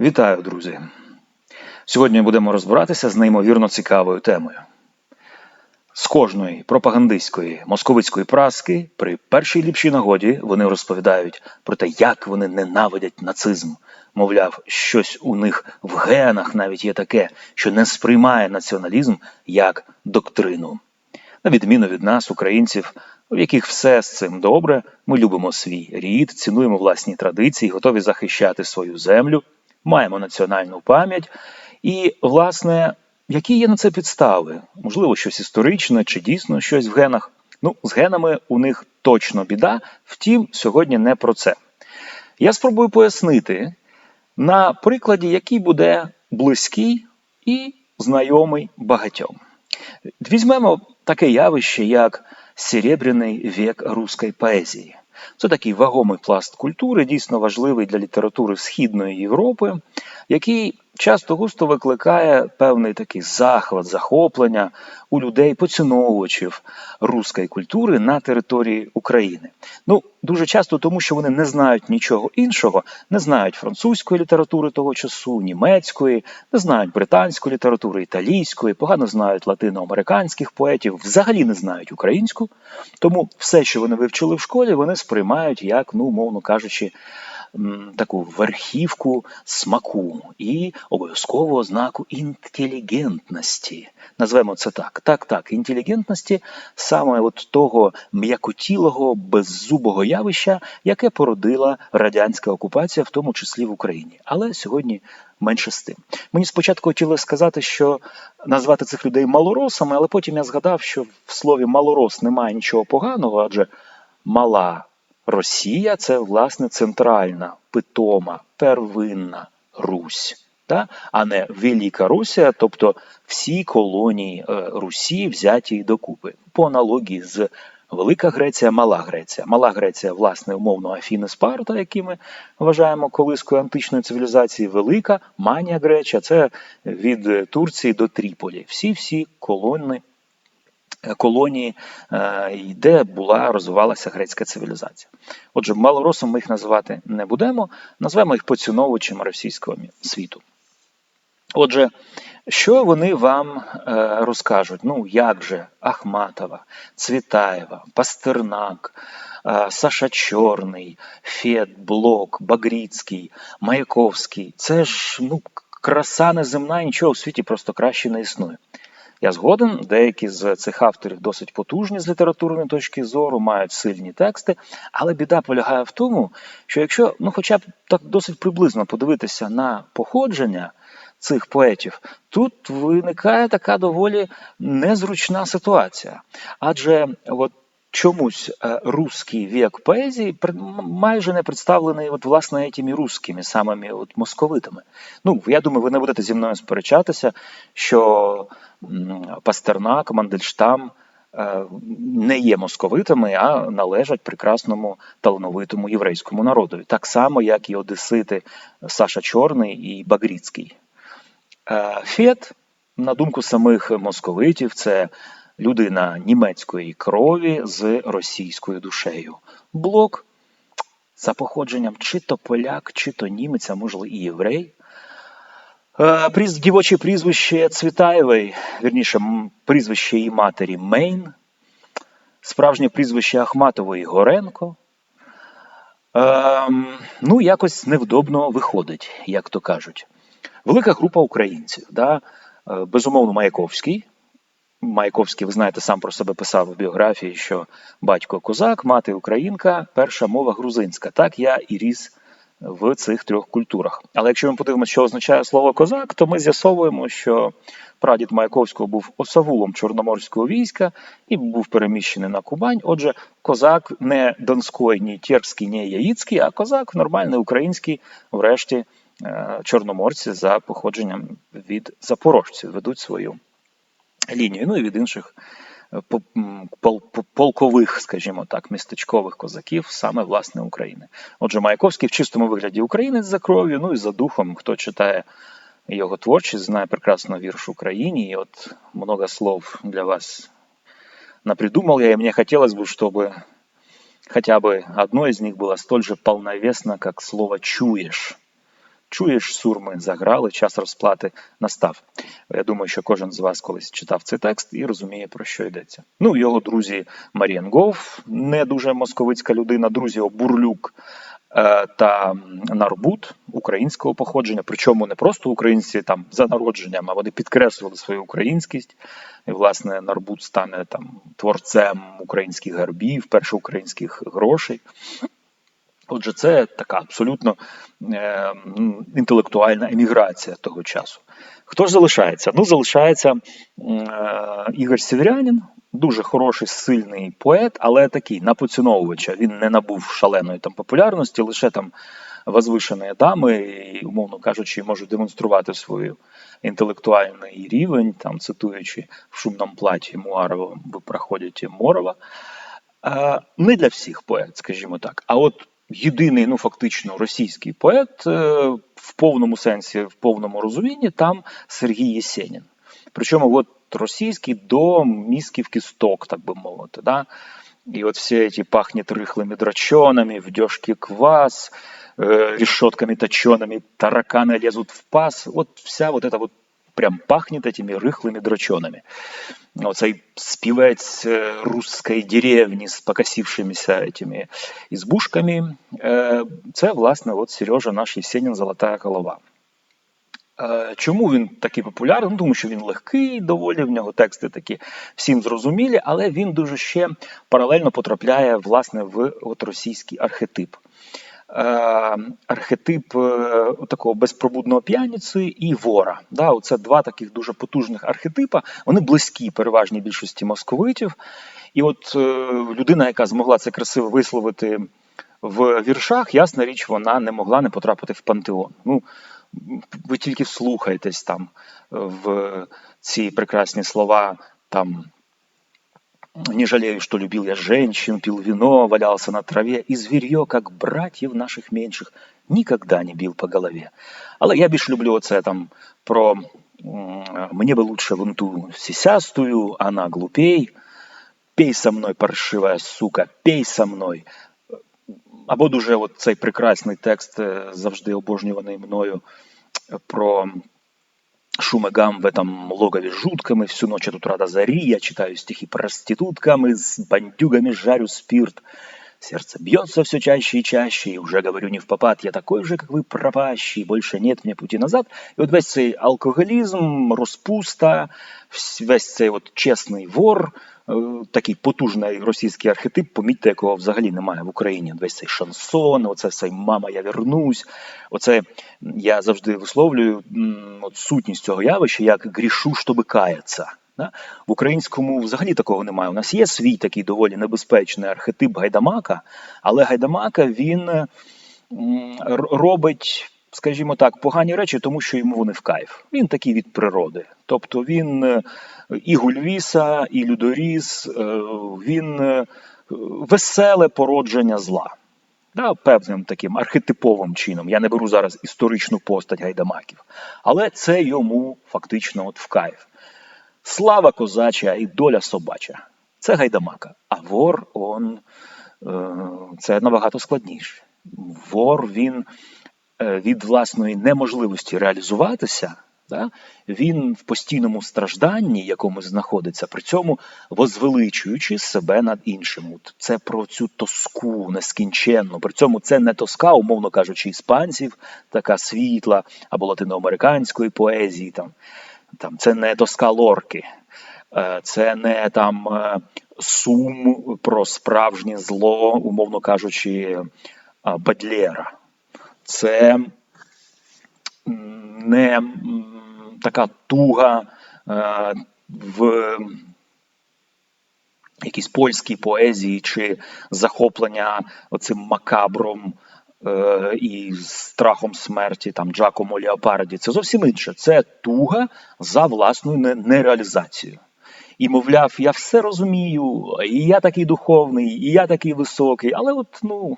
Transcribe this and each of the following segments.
Вітаю, друзі! Сьогодні будемо розбиратися з неймовірно цікавою темою. З кожної пропагандистської московицької праски при першій ліпшій нагоді вони розповідають про те, як вони ненавидять нацизм. Мовляв, щось у них в генах навіть є таке, що не сприймає націоналізм як доктрину. На відміну від нас, українців, в яких все з цим добре, ми любимо свій рід, цінуємо власні традиції, готові захищати свою землю, маємо національну пам'ять. І, власне, які є на це підстави? Можливо, щось історичне чи дійсно щось в генах. Ну, з генами у них точно біда, втім, сьогодні не про це. Я спробую пояснити на прикладі, який буде близький і знайомий багатьом. Візьмемо таке явище, як Серебряний вік руської поезії. Це такий вагомий пласт культури, дійсно важливий для літератури Східної Європи, який часто густо викликає певний такий захват, захоплення у людей, поціновувачів руської культури на території України. Ну, дуже часто тому, що вони не знають нічого іншого, не знають французької літератури того часу, німецької, не знають британської літератури, італійської, погано знають латиноамериканських поетів, взагалі не знають українську. Тому все, що вони вивчили в школі, вони сприймають як, ну, мовно кажучи, таку верхівку смаку і обов'язково ознаку інтелігентності. Назвемо це так. Так, так, інтелігентності саме от того м'якотілого, беззубого явища, яке породила радянська окупація, в тому числі в Україні. Але сьогодні менше з тим. Мені спочатку хотіли сказати, що назвати цих людей малоросами, але потім я згадав, що в слові малорос немає нічого поганого, адже мала Росія це власне центральна, питома, первинна Русь, та? а не Велика Русія, тобто всі колонії е, Русі взяті докупи. По аналогії з Велика Греція, Мала Греція. Мала Греція, власне, умовно Афіни Спарта, які ми вважаємо колискою античної цивілізації, велика Манія Греція це від Турції до Тріполі. Всі-всі колони Е, колонії, е, де була розвивалася грецька цивілізація. Отже, малоросом ми їх називати не будемо, назвемо їх поціновувачами російського світу. Отже, що вони вам е, розкажуть? Ну, як же Ахматова, Цвітаєва, Пастернак, Саша Чорний, Фет, Блок, Багріцький, Маяковський це ж ну, краса неземна, нічого у світі просто краще не існує. Я згоден, деякі з цих авторів досить потужні з літературної точки зору, мають сильні тексти, але біда полягає в тому, що якщо ну, хоча б так досить приблизно подивитися на походження цих поетів, тут виникає така доволі незручна ситуація. Адже от чомусь е, русський вік поезії майже не представлений от, власне этими русскими, самими от, московитами. Ну, я думаю, ви не будете зі мною сперечатися, що Пастернак, Мандельштам е, не є московитами, а належать прекрасному талановитому єврейському народові. Так само, як і Одесити Саша Чорний і Багріцький. Е, Фет, на думку самих московитів, це людина німецької крові з російською душею. Блок за походженням чи то поляк, чи то німець, а можливо і єврей. Е, дівоче прізвище Цвітаєвої, вірніше, прізвище її матері Мейн, справжнє прізвище Ахматової Горенко. Ем, ну, якось невдобно виходить, як то кажуть. Велика група українців. Да? Е, безумовно, Маяковський. Маяковський, ви знаєте, сам про себе писав у біографії, що батько козак, мати українка, перша мова грузинська. Так я і ріс в цих трьох культурах. Але якщо ми подивимося, що означає слово козак, то ми з'ясовуємо, що прадід Маяковського був осавулом чорноморського війська і був переміщений на Кубань. Отже, козак не донський, ні терський, ні яїцький, а козак нормальний український, врешті е, чорноморці за походженням від запорожців ведуть свою лінію, ну і від інших полкових, скажімо так, містечкових козаків, саме власне України. Отже, Маяковський в чистому вигляді українець за кров'ю, ну і за духом, хто читає його творчість, знає прекрасно вірш Україні. І от много слов для вас напридумал я, и мне хотелось бы, чтобы хотя бы одно из них было столь же полновесно, как слово «чуешь». Чуєш, сурми заграли, час розплати настав. Я думаю, що кожен з вас колись читав цей текст і розуміє, про що йдеться. Ну, його друзі Маріан Гов, не дуже московицька людина, друзі Бурлюк е, та Нарбут українського походження. Причому не просто українці там за народженням, а вони підкреслювали свою українськість. І, власне, Нарбут стане там творцем українських гербів, першоукраїнських грошей. Отже, це така абсолютно е, інтелектуальна еміграція того часу. Хто ж залишається? Ну, залишається е, Ігор Сєвєрянін, дуже хороший, сильний поет, але такий на поціновувача. Він не набув шаленої там популярності, лише там возвишені дами, і, умовно кажучи, можуть демонструвати свою інтелектуальний рівень, там цитуючи в шумному платі Муарова, проходять Морова. Е, не для всіх поет, скажімо так. А от єдиний, ну фактично, російський поет е, в повному сенсі, в повному розумінні, там Сергій Єсенін. Причому от російський до мізків кісток, так би мовити. Да? И вот все эти пахнет рыхлыми драчонами, в дежке квас, э, решетками точеными, тараканы лезут в пас. Вот вся вот эта вот прям пахнет этими рыхлыми драчонами. Оцей співець русської деревні з покосившимися этими избушками. Це, власне, от Сережа наш Єсенін Золота голова. Чому він такий популярний? Ну, Тому що він легкий, доволі в нього тексти такі всім зрозумілі, але він дуже ще паралельно потрапляє власне в от російський архетип. Е, архетип е, такого безпробудного п'яниці і вора. Да, Оце два таких дуже потужних архетипа. Вони близькі переважній більшості московитів. І от е, людина, яка змогла це красиво висловити в віршах, ясна річ, вона не могла не потрапити в пантеон. Ну, Ви тільки вслухайтесь там в ці прекрасні слова там. Не жалею, что любил я женщин, пил вино, валялся на траве, и зверье, как братьев наших меньших, никогда не бил по голове. Але я більш люблю оце там про «Мне бы лучше вон ту сисястую, она глупей, пей со мной, паршивая сука, пей со мной. Або дуже от цей прекрасний текст, завжди обожнюваний мною, про Шум и гам в этом логове жутком, и всю ночь от утра до зари я читаю стихи проституткам и с бандюгами жарю спирт. Сердце бьется все чаще и чаще, и уже говорю не в попад, я такой же, как вы, пропащий, больше нет мне пути назад. І от весь цей алкоголізм, розпуста, весь цей от чесний вор, такий потужний російський архетип, помітьте, якого взагалі немає в Україні. Весь цей шансон, оце все мама, я вернусь. Оце я завжди висловлюю от сутність цього явища як грішу, щоб каятися. В українському взагалі такого немає. У нас є свій такий доволі небезпечний архетип гайдамака, але гайдамака він робить, скажімо так, погані речі, тому що йому вони в кайф. Він такий від природи. Тобто він е, і гульвіса, і людоріс, е, він е, веселе породження зла. Да, Певним таким архетиповим чином. Я не беру зараз історичну постать гайдамаків, але це йому фактично от в кайф. Слава козача і доля собача. Це гайдамака. А вор он це набагато складніше. Вор він від власної неможливості реалізуватися Да? Він в постійному стражданні якомусь знаходиться, при цьому возвеличуючи себе над іншим. Це про цю тоску нескінченну. При цьому це не тоска, умовно кажучи, іспанців, така світла або латиноамериканської поезії. Там, там Це не тоска лорки, е, це не там е, сум про справжнє зло, умовно кажучи, Бадлєра. Це не така туга е, в якійсь польській поезії чи захоплення оцим макабром е, і страхом смерті, там Джакомо Леопарді. Це зовсім інше. Це туга за власною нереалізацією. І, мовляв, я все розумію, і я такий духовний, і я такий високий, але от, ну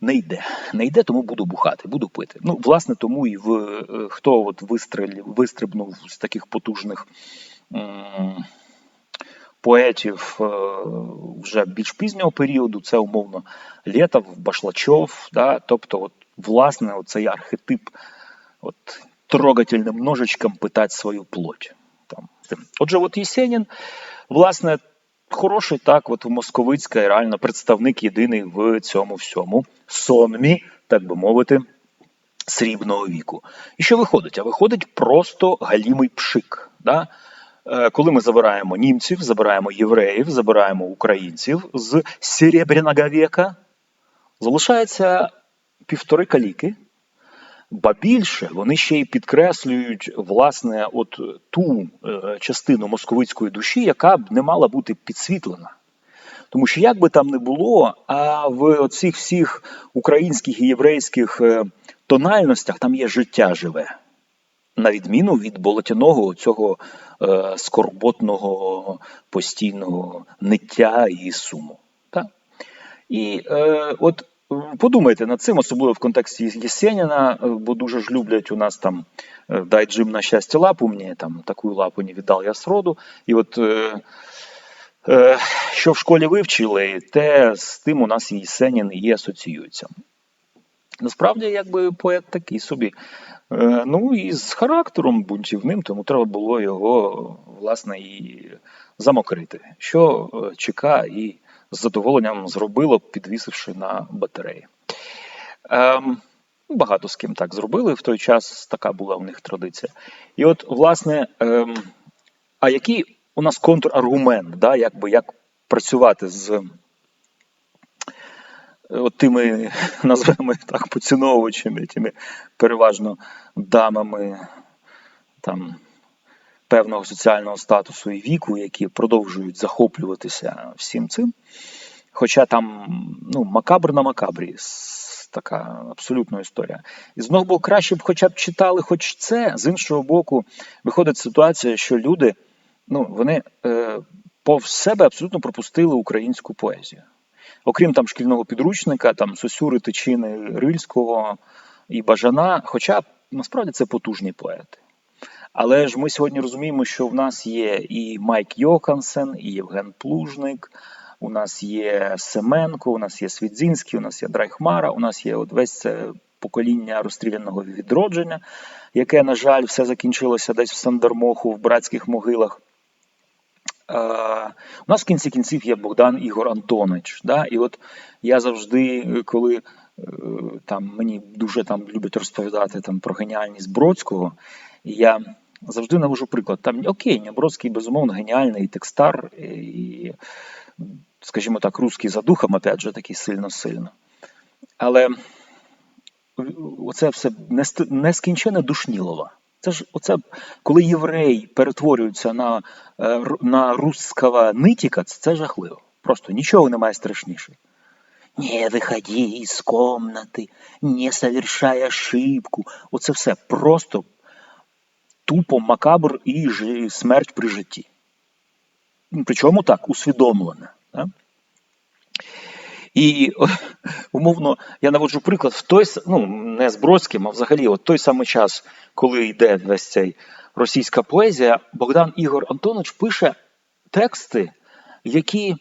не йде. Не йде, тому буду бухати, буду пити. Ну, власне, тому і в е, хто от вистрелів, вистрибнув з таких потужних м поетів е вже більш пізнього періоду, це умовно Лєтов, Башлачов, да, тобто от власне, оцей архетип от, трогательним ножичком питати свою плоть. Там. Отже, от Єсенін, власне, хороший так, от московицька, реально представник єдиний в цьому всьому сонмі, так би мовити, срібного віку. І що виходить? А виходить просто галімий пшик. Да? Е, коли ми забираємо німців, забираємо євреїв, забираємо українців з Серебряного віка, залишається півтори каліки. Ба більше вони ще й підкреслюють власне от ту е, частину московицької душі, яка б не мала бути підсвітлена. Тому що як би там не було, а в оцих всіх українських і єврейських е, тональностях там є життя живе, на відміну від болотяного цього е, скорботного постійного ниття і суму. Так? І е, от подумайте над цим, особливо в контексті Єсеніна, е, бо дуже ж люблять у нас там е, дай Джим на щастя лапу мені, там таку лапу не віддав я сроду. І от е, е, що в школі вивчили, те з тим у нас Єсенін і асоціюється. Насправді, якби поет такий собі. Е, ну і з характером бунтівним, тому треба було його, власне, і замокрити. Що е, ЧК і з задоволенням зробило, підвісивши на батареї. Ем, Багато з ким так зробили в той час, така була у них традиція. І от, власне, ем, а який у нас контраргумент, да, якби, як працювати з от тими, назвемо так, поціновувачами, тими переважно дамами там, певного соціального статусу і віку, які продовжують захоплюватися всім цим. Хоча там ну, макабр на макабрі така абсолютна історія. І з одного боку, краще б хоча б читали хоч це, з іншого боку, виходить ситуація, що люди ну, вони е, повз себе абсолютно пропустили українську поезію окрім там шкільного підручника, там Сосюри, Тичини, Рильського і Бажана. Хоча насправді це потужні поети. Але ж ми сьогодні розуміємо, що в нас є і Майк Йохансен, і Євген Плужник, у нас є Семенко, у нас є Свідзінський, у нас є Драйхмара, у нас є от весь це покоління розстріляного відродження, яке, на жаль, все закінчилося десь в Сандермоху, в братських могилах. У нас в кінці кінців є Богдан Ігор Антонович. Да? І от я завжди, коли е, там мені дуже там люблять розповідати там про геніальність Бродського, я завжди навожу приклад. Там окей, Бродський, безумовно, геніальний текстар, і, скажімо так, русський за духом, опять же, такий сильно-сильно. Але оце все нескінчене душнілова. Це ж оце, коли єврей перетворюється на е, на русского нитіка, це жахливо. Просто нічого немає страшніше. Не виходи із комнати, не совершай ошибку. Оце все просто тупо макабр і смерть при житті. Причому так, усвідомлена. Да? І умовно я наводжу приклад в той ну не з Бродським, а взагалі, от той самий час, коли йде весь цей російська поезія, Богдан Ігор Антонович пише тексти, які,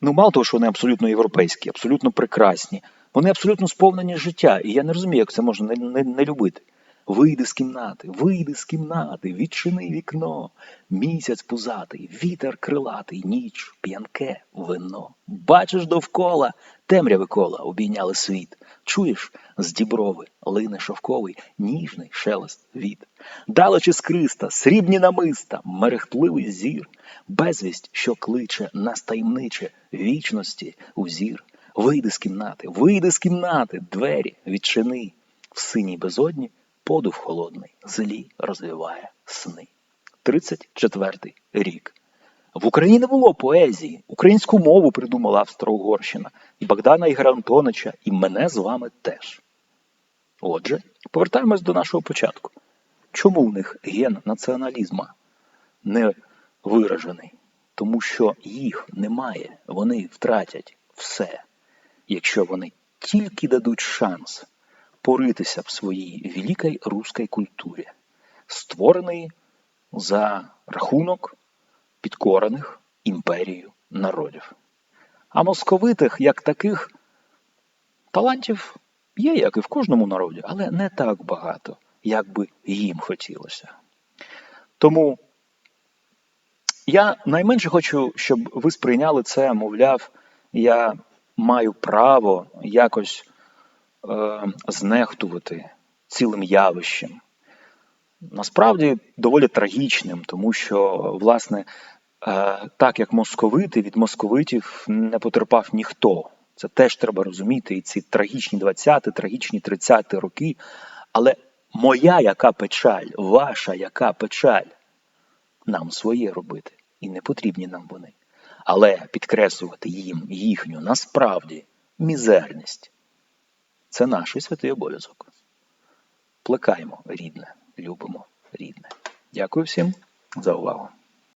ну мало того, що вони абсолютно європейські, абсолютно прекрасні, вони абсолютно сповнені життя. І я не розумію, як це можна не, не, не любити. Вийди з кімнати, вийди з кімнати, відчини вікно, місяць пузатий, вітер крилатий, ніч, п'янке, вино. Бачиш довкола, темряви кола обійняли світ. Чуєш з діброви, лине шовковий, ніжний шелест від. Далече скриста, срібні намиста, мерехтливий зір, безвість, що кличе нас таємниче вічності у зір. Вийди з кімнати, вийди з кімнати, двері відчини в синій безодні подув холодний, злі розвиває сни. 34-й рік. В Україні не було поезії. Українську мову придумала Австро-Угорщина, і Богдана Ігора Антоновича, і мене з вами теж. Отже, повертаємось до нашого початку. Чому в них ген націоналізму не виражений? Тому що їх немає, вони втратять все, якщо вони тільки дадуть шанс поритися в своїй великій руській культурі, створеної за рахунок підкорених імперією народів. А московитих, як таких, талантів є, як і в кожному народі, але не так багато, як би їм хотілося. Тому я найменше хочу, щоб ви сприйняли це, мовляв, я маю право якось знехтувати цілим явищем. Насправді доволі трагічним, тому що, власне, е, так як московити, від московитів не потерпав ніхто. Це теж треба розуміти, і ці трагічні 20-ті, трагічні 30-ті роки. Але моя яка печаль, ваша яка печаль, нам своє робити. І не потрібні нам вони. Але підкреслювати їм їхню насправді мізерність це наш святий обов'язок. Плекаємо рідне, любимо рідне. Дякую всім за увагу.